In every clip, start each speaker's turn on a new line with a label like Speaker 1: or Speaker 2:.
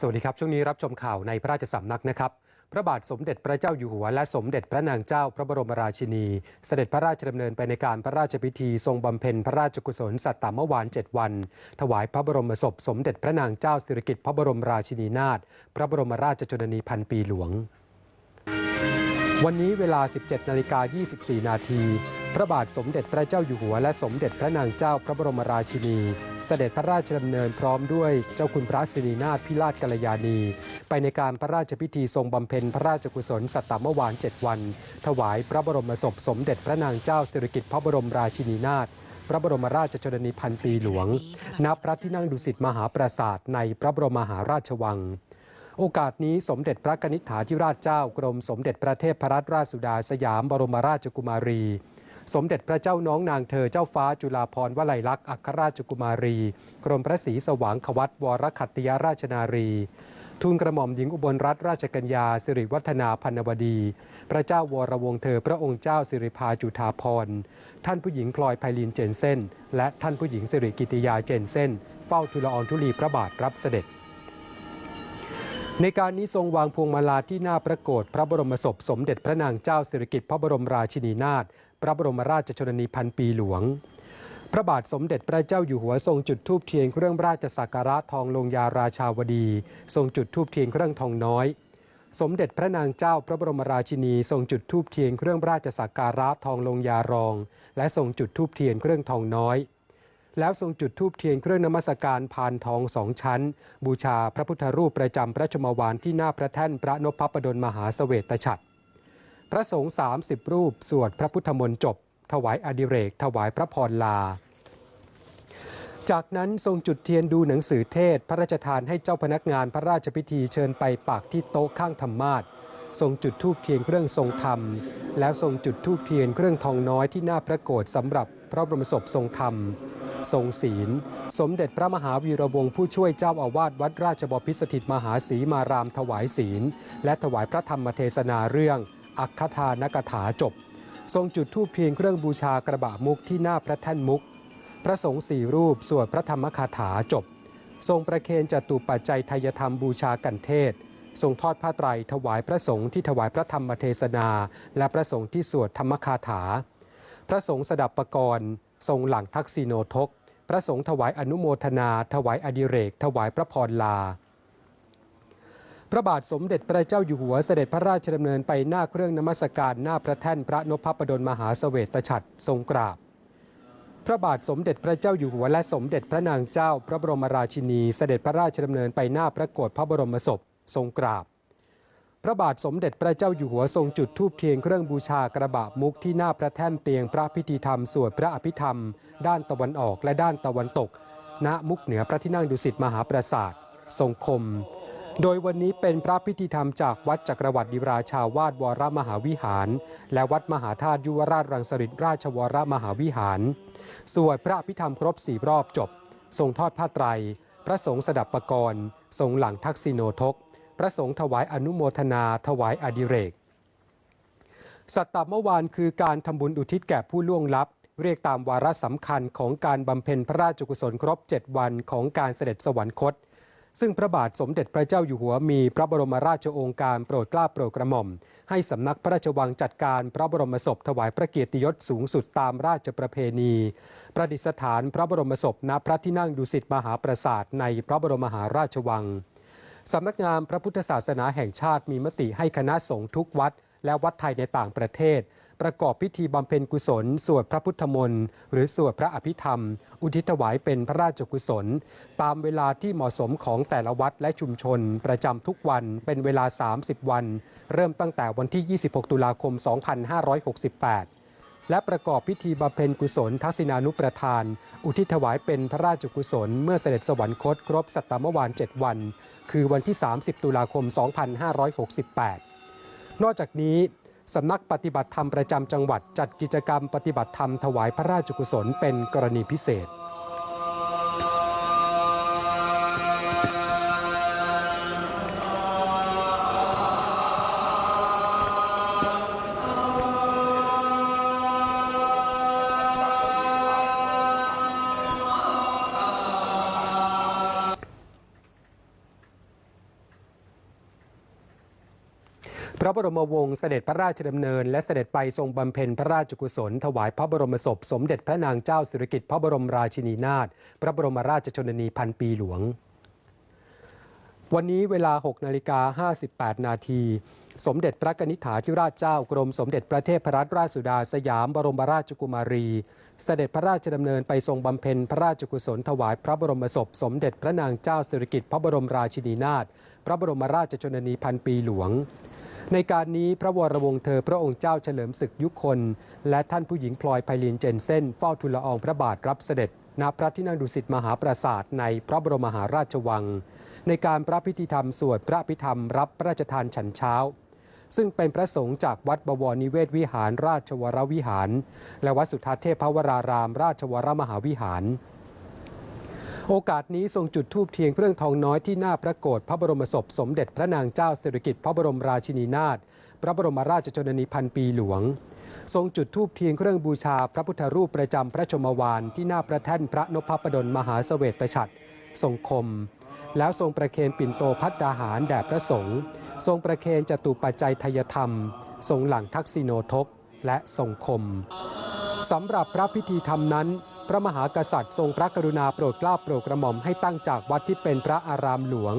Speaker 1: สวัสดีครับ ช่วงนี้รับชมข่าวในพระราชสำนักนะครับ พระบาทสมเด็จพระเจ้าอยู่หัว และสมเด็จพระนางเจ้าพระบรมราชินี เสด็จพระราชดำเนินไปในการพระราชพิธี ทรงบำเพ็ญพระราชกุศลสัตตมวาน 7 วัน ถวายพระบรมศพ สมเด็จพระนางเจ้าสิริกิติ์พระบรมราชินีนาถพระบรมราชชนนีพันปีหลวง วันนี้เวลา 17นาฬิกา24 นาทีพระบาทสมเด็จพระเจ้าอยู่หัวและสมเด็จพระนางเจ้าพระบรมราชินี เสด็จพระราชดำเนินพร้อมด้วยเจ้าคุณพระสิรินาถพิราชกัลยาณี ไปในการพระราชพิธีทรงบำเพ็ญพระราชกุศลสัตตมวาน7วัน ถวายพระบรมศพสมเด็จพระนางเจ้าสิริกิติ์พระบรมราชินีนาถพระบรมราชชนนีพันปีหลวง ณ พระที่นั่งดุสิตมหาปราสาทในพระบรมมหาราชวัง โอกาสนี้สมเด็จพระกนิษฐาธิราชเจ้ากรมสมเด็จพระเทพรัตนราชสุดาสยามบรมราชกุมารี สมเด็จพระเจ้าน้องนางเธอเจ้าฟ้าจุฬาภรณ์วลัยลักษณ์อัครราชกุมารี กรมพระศรีสว่างขวัตวรคัตติยราชนารีทูลกระหม่อมหญิงอุบลรัตนราชกัญญาสิริวัฒนาพันวดี พระเจ้าวรวงเธอพระองค์เจ้าสิริภาจุฑาภรณ์ท่านผู้หญิงพลอยไพลินเจนเซนและท่านผู้หญิงสิริกิติยาเจนเซนเฝ้าทูลอองธุลีพระบาทรับเสด็จ ในการนี้ทรงวางพวงมาลาที่หน้าพระโกรธพระบรมศพสมเด็จพระนางเจ้าสิริกิติ์พระบรมราชินีนาถ พระบรมราชชนนีพันปีหลวง พระบาทสมเด็จพระเจ้าอยู่หัวทรงจุดธูปเทียนเครื่องราชสักการะทองลงยาราชาวดี ทรงจุดธูปเทียนเครื่องทองน้อย สมเด็จพระนางเจ้าพระบรมราชินีทรงจุดธูปเทียนเครื่องราชสักการะทองลงยารอง และทรงจุดธูปเทียนเครื่องทองน้อย แล้วทรงจุดธูปเทียนเครื่องนมัสการพานทองสองชั้น บูชาพระพุทธรูปประจำพระชมวานที่หน้าพระแท่นพระนพพดลมหาเสวตฉัตร พระสงฆ์30 รูป สวดพระพุทธมนต์จบ ถวายอดิเรก ถวายพระพรลา จากนั้นทรงจุดเทียนดูหนังสือเทศ พระราชทานให้เจ้าพนักงานพระราชพิธีเชิญไปปากที่โต๊ะข้างธรรมาสทรงจุดธูปเทียนเครื่องทรงธรรม แล้วทรงจุดธูปเทียนเครื่องทองน้อยที่หน้าพระโกรธสำหรับพระบรมศพทรงธรรม ทรงศีล สมเด็จพระมหาวีระวงศ์ผู้ช่วยเจ้าอาวาสวัดราชบพิสถิตมหาศรีมารามถวายศีล และถวายพระธรรมเทศนาเรื่อง อัคคทานกถาจบ ทรงจุดธูปเทียนเครื่องบูชากระบะมุกที่หน้าพระแท่นมุก พระสงฆ์สี่รูปสวดพระธรรมคาถาจบ ทรงประเคนจตุปัจจัยทายธรรมบูชากันเทศ ทรงทอดผ้าไตรถวายพระสงฆ์ที่ถวายพระธรรมเทศนา และพระสงฆ์ที่สวดธรรมคาถา พระสงฆ์สดับประกรณ์ทรงหลังทักษิโนทก พระสงฆ์ถวายอนุโมทนา ถวายอดิเรก ถวายพระพรลา พระบาทสมเด็จพระเจ้าอยู่หัวเสด็จพระราชดำเนินไปหน้าเครื่องนมัสการหน้าพระแท่นพระนพพดลมหาเสวตฉัตรทรงกราบ พระบาทสมเด็จพระเจ้าอยู่หัวและสมเด็จพระนางเจ้าพระบรมราชินีเสด็จพระราชดำเนินไปหน้าพระโกรธพระบรมศพทรงกราบ พระบาทสมเด็จพระเจ้าอยู่หัวทรงจุดธูปเทียนเครื่องบูชากระบะมุกที่หน้าพระแท่นเตียงพระพิธีธรรมสวดพระอภิธรรม ด้านตะวันออกและด้านตะวันตก ณมุกเหนือพระที่นั่งดุสิตมหาปราสาททรงคม โดยวันนี้เป็นพระพิธีธรรมจากวัดจักรวรรดิราชาวาสวรมหาวิหาร และวัดมหาธาตุยุวราชรังสฤษราชวรมหาวิหาร สวดพระอภิธรรมครบสี่รอบจบ ทรงทอดผ้าไตร พระสงฆ์สดับประกรณ์ทรงหลังทักษิโนทก พระสงฆ์ถวายอนุโมทนาถวายอดิเรก สัตตเมื่อวานคือการทำบุญอุทิศแก่ผู้ล่วงลับ เรียกตามวาระสำคัญของการบำเพ็ญพระราชกุศลครบ 7 วันของการเสด็จสวรรคต ซึ่งพระบาทสมเด็จพระเจ้าอยู่หัวมีพระบรมราชโองการโปรดเกล้าโปรดกระหม่อม ให้สำนักพระราชวังจัดการพระบรมศพถวายพระเกียรติยศสูงสุดตามราชประเพณี ประดิษฐานพระบรมศพณพระที่นั่งดุสิตมหาปราสาทในพระบรมมหาราชวังสำนักงานพระพุทธศาสนาแห่งชาติมีมติให้คณะสงฆ์ทุกวัด และวัดไทยในต่างประเทศ ประกอบพิธีบำเพ็ญกุศล สวดพระพุทธมนต์หรือสวดพระอภิธรรม อุทิศถวายเป็นพระราชกุศล ตามเวลาที่เหมาะสมของแต่ละวัดและชุมชน ประจำทุกวันเป็นเวลา 30 วัน เริ่มตั้งแต่วันที่ 26 ตุลาคม 2568และประกอบพิธีบำเพ็ญกุศลทักษิณานุประทาน อุทิศถวายเป็นพระราชกุศล เมื่อเสด็จสวรรคตครบสัตตมวาน 7 วัน คือวันที่ 30 ตุลาคม 2568 นอกจากนี้ สำนักปฏิบัติธรรมประจำจังหวัดจัดกิจกรรมปฏิบัติธรรมถวายพระราชกุศลเป็นกรณีพิเศษ พระบรมวงศ์เสด็จพระราชดำเนิน และเสด็จไปทรงบำเพ็ญพระราชกุศล ถวายพระบรมศพ สมเด็จพระนางเจ้าสิริกิติ์พระบรมราชินีนาถพระบรมราชชนนีพันปีหลวง วันนี้เวลา 6 นาฬิกา 58 นาที สมเด็จพระกนิษฐาธิราชเจ้ากรมสมเด็จพระเทพรัตนราชสุดาสยามบรมราชกุมารี เสด็จพระราชดำเนินไปทรงบำเพ็ญพระราชกุศลถวายพระบรมศพ สมเด็จพระนางเจ้าสิริกิติ์พระบรมราชินีนาถพระบรมราชชนนีพันปีหลวง ในการนี้พระวรวงศ์เธอพระองค์เจ้าเฉลิมศึกยุคน และท่านผู้หญิงพลอยไพลินเจนเซนเฝ้าทูลละอองพระบาทรับเสด็จณพระที่นั่งดุสิตมหาปราสาทในพระบรมมหาราชวัง ในการพระพิธีธรรมสวดพระพิธรรมรับพระราชทานฉันเช้า ซึ่งเป็นพระสงฆ์จากวัดบวรนิเวศวิหารราชวรวิหาร และวัดสุทัศเทพวราราม ราชวรมหาวิหาร โอกาสนี้ทรงจุดธูปเทียนเครื่องทองน้อยที่หน้าพระโกรธพระบรมศพสมเด็จพระนางเจ้าสิริกิติ์พระบรมราชินีนาถพระบรมราชชนนีพันปีหลวง ทรงจุดธูปเทียนเครื่องบูชาพระพุทธรูปประจำพระชมวานที่หน้าพระแท่นพระนพพดลมหาเสวตฉัตรทรงคม แล้วทรงประเคนปิ่นโตพัดดาหารแด่พระสงฆ์ทรงประเคนจตุปัจจัยทยธรรม ทรงหลังทักษิโนทกและทรงคมสำหรับพระพิธีธรรมนั้น พระมหากษัตริย์ทรงพระกรุณาโปรดเกล้าโปรดกระหม่อมให้ตั้งจากวัดที่เป็นพระอารามหลวง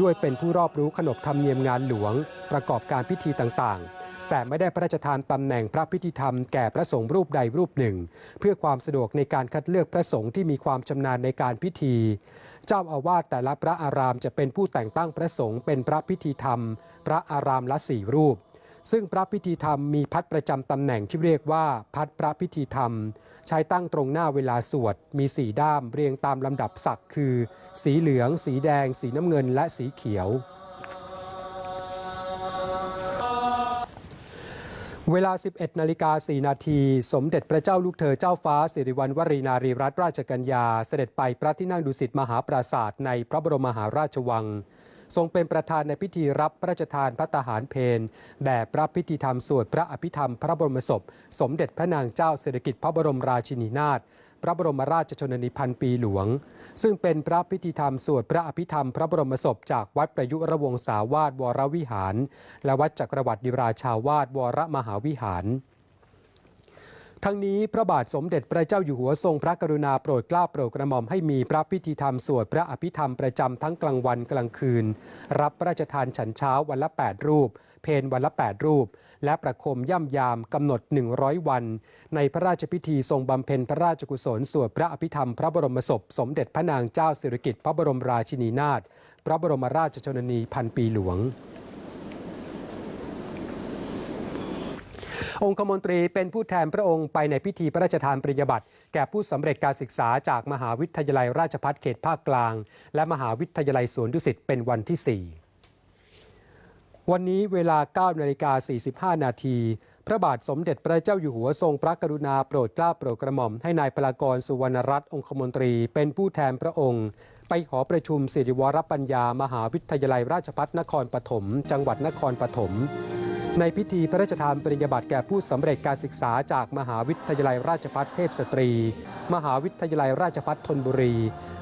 Speaker 1: ด้วยเป็นผู้รอบรู้ขนบธรรมเนียมงานหลวง ประกอบการพิธีต่างๆแต่ไม่ได้พระราชทานตำแหน่งพระพิธีธรรมแก่พระสงฆ์รูปใดรูปหนึ่ง เพื่อความสะดวกในการคัดเลือกพระสงฆ์ที่มีความชำนาญในการพิธี เจ้าอาวาสแต่ละพระอารามจะเป็นผู้แต่งตั้งพระสงฆ์เป็นพระพิธีธรรม พระอารามละสี่รูป ซึ่งพระพิธีธรรมมีพัดประจำตำแหน่งที่เรียกว่าพัดพระพิธีธรรม ใช้ตั้งตรงหน้าเวลาสวด มีสีด้ามเรียงตามลำดับศักดิ์คือ สีเหลือง สีแดง สีน้ำเงิน และสีเขียว เวลา 11นาฬิกา4นาทีสมเด็จพระเจ้าลูกเธอเจ้าฟ้า สิริวัณวรีนารีรัตนราชกัญญา เสด็จไปพระที่นั่งดุสิตมหาปราศาสตร์ในพระบรมมหาราชวัง ทรงเป็นประธานในพิธีรับพระราชทานพระตาหารเพนแด่พระพิธีธรรมสวดพระอภิธรรมพระบรมศพ สมเด็จพระนางเจ้าสิริกิติ์พระบรมราชินีนาถพระบรมราชชนนีพันปีหลวง ซึ่งเป็นพระพิธีธรรมสวดพระอภิธรรมพระบรมศพจากวัดประยุรวงศาวาสวรวิหาร และวัดจักรวรรดิราชาวาสวรมหาวิหาร ทั้งนี้พระบาทสมเด็จพระเจ้าอยู่หัวทรงพระกรุณาโปรดเกล้าโปรดกระหม่อมให้มีพระพิธีธรรมสวดพระอภิธรรมประจำทั้งกลางวันกลางคืน รับพระราชทานฉันเช้าวันละ 8 รูป เพนวันละ 8 รูป และประคมย่ำยามกำหนด 100 วัน ในพระราชพิธีทรงบำเพ็ญพระราชกุศลสวดพระอภิธรรมพระบรมศพ สมเด็จพระนางเจ้าสิริกิติ์พระบรมราชินีนาถพระบรมราชชนนีพันปีหลวง องคมนตรีเป็นผู้แทนพระองค์ไปในพิธีพระราชทานปริญญาบัตรแก่ผู้สำเร็จการศึกษาจากมหาวิทยาลัยราชภัฏเขตภาคกลาง และมหาวิทยาลัยสวนดุสิตเป็นวันที่ 4 วันนี้เวลา 9 นาฬิกา 45 นาทีพระบาทสมเด็จพระเจ้าอยู่หัวทรงพระกรุณาโปรดเกล้าโปรดกระหม่อมให้นายพลากรสุวรรณรัตน์องคมนตรีเป็นผู้แทนพระองค์ ไปหอประชุมสิริวรปัญญา มหาวิทยาลัยราชภัฏนครปฐมจังหวัดนครปฐมในพิธีพระราชทานปริญญาบัตรแก่ผู้สำเร็จการศึกษาจากมหาวิทยาลัยราชภัฏเทพสตรี มหาวิทยาลัยราชภัฏธนบุรี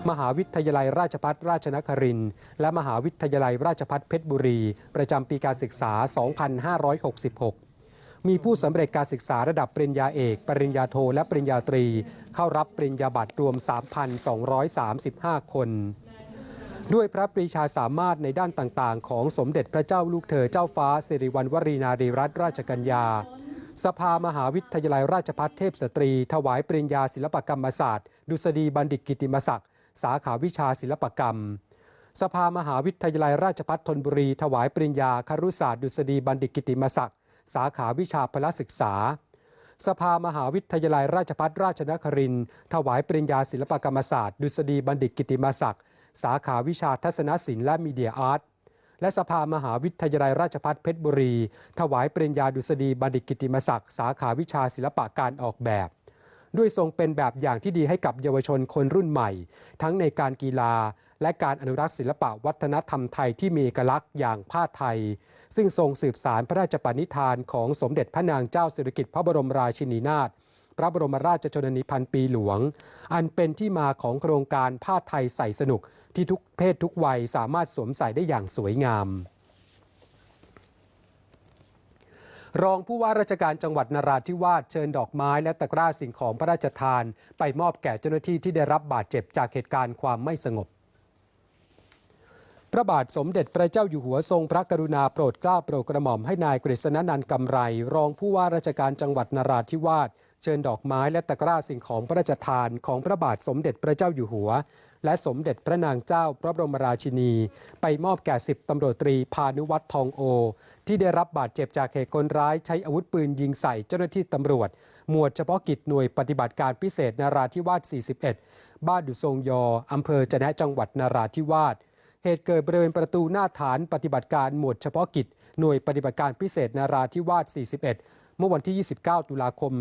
Speaker 1: มหาวิทยาลัยราชภัฏราชนครินทร์และมหาวิทยาลัยราชภัฏเพชรบุรี ประจำปีการศึกษา 2566 มีผู้สำเร็จการศึกษาระดับปริญญาเอก ปริญญาโท และปริญญาตรี เข้ารับปริญญาบัตรรวม 3,235 คนด้วยพระปรีชาสามารถในด้านต่างๆ ของสมเด็จพระเจ้าลูกเธอเจ้าฟ้าสิริวัณวรีนารีรัตนราชกัญญา สภามหาวิทยาลัยราชภัฏเทพสตรี ถวายปริญญาศิลปกรรมศาสตร์ ดุษฎีบัณฑิตกิติมศักดิ์ สาขาวิชาศิลปกรรม สภามหาวิทยาลัยราชภัฏธนบุรี ถวายปริญญาครุศาสตร์ดุษฎีบัณฑิตกิติมศักดิ์ สาขาวิชาพละศึกษา สภามหาวิทยาลัยราชภัฏราชนครินถวายปริญญาศิลปกรรมศาสตร์ ดุษฎีบัณฑิตกิติมศักดิ์สาขาวิชาทัศนศิลป์และมีเดียอาร์ตและสภามหาวิทยาลัยราชภัฏเพชรบุรี ถวายปริญญาดุษฎีบัณฑิตกิติมศักดิ์สาขาวิชาศิลปะการออกแบบด้วยทรงเป็นแบบอย่างที่ดีให้กับเยาวชนคนรุ่นใหม่ ทั้งในการกีฬา และการอนุรักษ์ศิลปะวัฒนธรรมไทยที่มีเอกลักษณ์อย่างผ้าไทย ซึ่งทรงสืบสารพระราชปณิธานของสมเด็จพระนางเจ้าสิริกิติ์พระบรมราชินีนาถพระบรมราชชนนีพันปีหลวง อันเป็นที่มาของโครงการผ้าไทยใส่สนุกที่ทุกเพศทุกวัยสามารถสวมใส่ได้อย่างสวยงามรองผู้ว่าราชการจังหวัดนราธิวาสเชิญดอกไม้และตะกร้าสิ่งของพระราชทาน ไปมอบแก่เจ้าหน้าที่ที่ได้รับบาดเจ็บจากเหตุการณ์ความไม่สงบ พระบาทสมเด็จพระเจ้าอยู่หัวทรงพระกรุณาโปรดเกล้าโปรดกระหม่อมให้นายกฤษณนันท์กำไร รองผู้ว่าราชการจังหวัดนราธิวาสเชิญดอกไม้และตะกร้าสิ่งของพระราชทานของพระบาทสมเด็จพระเจ้าอยู่หัว และสมเด็จพระนางเจ้าพระบรมราชินี ไปมอบแก่สิบตำรวจตรีพานุวัฒน์ทองโอ ที่ได้รับบาดเจ็บจากเหตุคนร้ายใช้อาวุธปืนยิงใส่เจ้าหน้าที่ตำรวจ หมวดเฉพาะกิจหน่วยปฏิบัติการพิเศษนราธิวาส 41 บ้านดุทรงยออำเภอจะนะจังหวัดนราธิวาส เหตุเกิดบริเวณประตูหน้าฐานปฏิบัติการหมวดเฉพาะกิจ หน่วยปฏิบัติการพิเศษนาราธิวาส 41 เมื่อวันที่ 29 ตุลาคม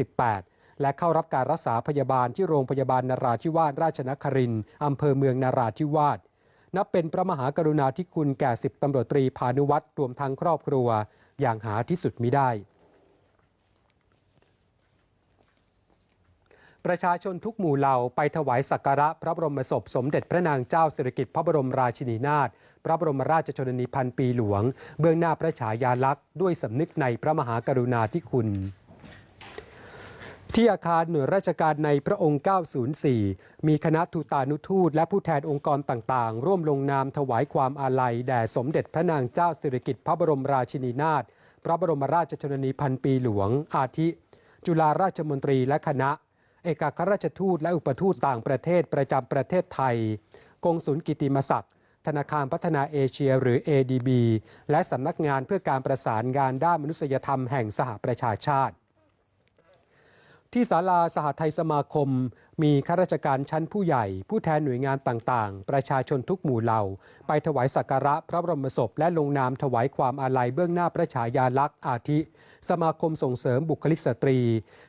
Speaker 1: 2568 และเข้ารับการรักษาพยาบาลที่โรงพยาบาลนาราธิวาสราชนครินทร์อำเภอเมืองนาราธิวาส นับเป็นพระมหากรุณาธิคุณแก่สิบตำรวจตรีพานุวัตรรวมทั้งครอบครัว อย่างหาที่สุดมิได้ ประชาชนทุกหมู่เหล่าไปถวายสักการะพระบรมศพสมเด็จพระนางเจ้าสิริกิติ์พระบรมราชินีนาถพระบรมราชชนนีพันปีหลวง เบื้องหน้าพระฉายาลักษณ์ด้วยสำนึกในพระมหากรุณาธิคุณที่อาคารหน่วยราชการในพระองค์ 904 มีคณะทูตานุทูต และผู้แทนองค์กรต่างๆ ร่วมลงนามถวายความอาลัย แด่สมเด็จพระนางเจ้าสิริกิติ์พระบรมราชินีนาถ พระบรมราชชนนีพันปีหลวง อาทิ จุฬาราชมนตรีและคณะ เอกอัครราชทูตและอุปทูตต่างประเทศประจำประเทศไทย กงสุลกิติมศักดิ์ธนาคารพัฒนาเอเชียหรือ ADB และสำนักงานเพื่อการประสานงานด้านมนุษยธรรมแห่งสหประชาชาติ ที่ศาลาสหไทยสมาคม มีข้าราชการชั้นผู้ใหญ่ ผู้แทนหน่วยงานต่างๆ ประชาชนทุกหมู่เหล่า ไปถวายสักการะพระบรมศพและลงนามถวายความอาลัยเบื้องหน้าพระฉายาลักษณ์อาทิ สมาคมส่งเสริมบุคลิกสตรี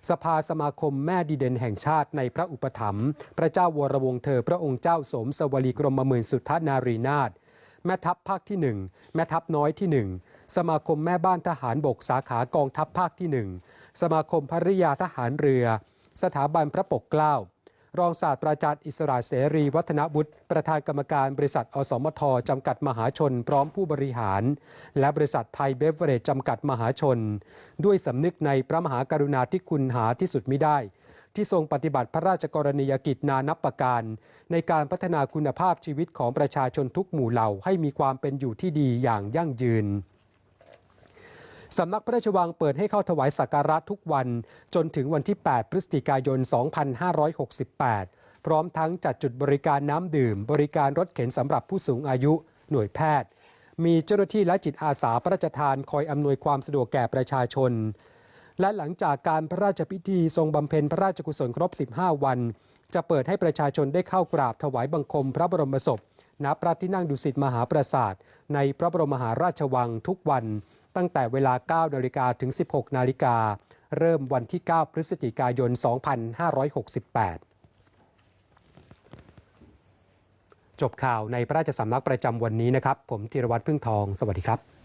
Speaker 1: สภาสมาคมแม่ดีเด่นแห่งชาติในพระอุปถัมภ์พระเจ้าวรวงเธอพระองค์เจ้าสมสวลีกรมหมื่นสุทธนารีนาถแม่ทัพภาคที่ 1 แม่ทัพน้อยที่ 1 สมาคมแม่บ้านทหารบกสาขากองทัพภาคที่ 1 สมาคมภริยาทหารเรือ สถาบันพระปกเกล้า รองศาสตราจารย์อิสราเสรี วัฒนบุตรประธานกรรมการบริษัท อสมทจำกัดมหาชน พร้อมผู้บริหาร และบริษัทไทยเบฟเวอเรจจำกัดมหาชน ด้วยสำนึกในพระมหากรุณาธิคุณหาที่สุดมิได้ ที่ทรงปฏิบัติพระราชกรณียกิจนานับประการ ในการพัฒนาคุณภาพชีวิตของประชาชนทุกหมู่เหล่าให้มีความเป็นอยู่ที่ดีอย่างยั่งยืน สำนักพระราชวังเปิดให้เข้าถวายสักการะทุกวัน จนถึงวันที่ 8 พฤศจิกายน 2568 พร้อมทั้งจัดจุดบริการน้ำดื่ม บริการรถเข็นสำหรับผู้สูงอายุ หน่วยแพทย์ มีเจ้าหน้าที่และจิตอาสาพระราชทานคอยอำนวยความสะดวกแก่ประชาชน และหลังจากการพระราชพิธีทรงบำเพ็ญพระราชกุศลครบ 15 วัน จะเปิดให้ประชาชนได้เข้ากราบถวายบังคมพระบรมศพณพระที่นั่งดุสิตมหาปราสาทในพระบรมมหาราชวังทุกวัน ตั้งแต่เวลา 9 นาฬิกาถึง 16 นาฬิกา เริ่มวันที่ 9 พฤศจิกายน 2568 จบข่าวในพระราชสำนักประจำวันนี้นะครับ ผมธีรวัตรพึ่งทอง สวัสดีครับ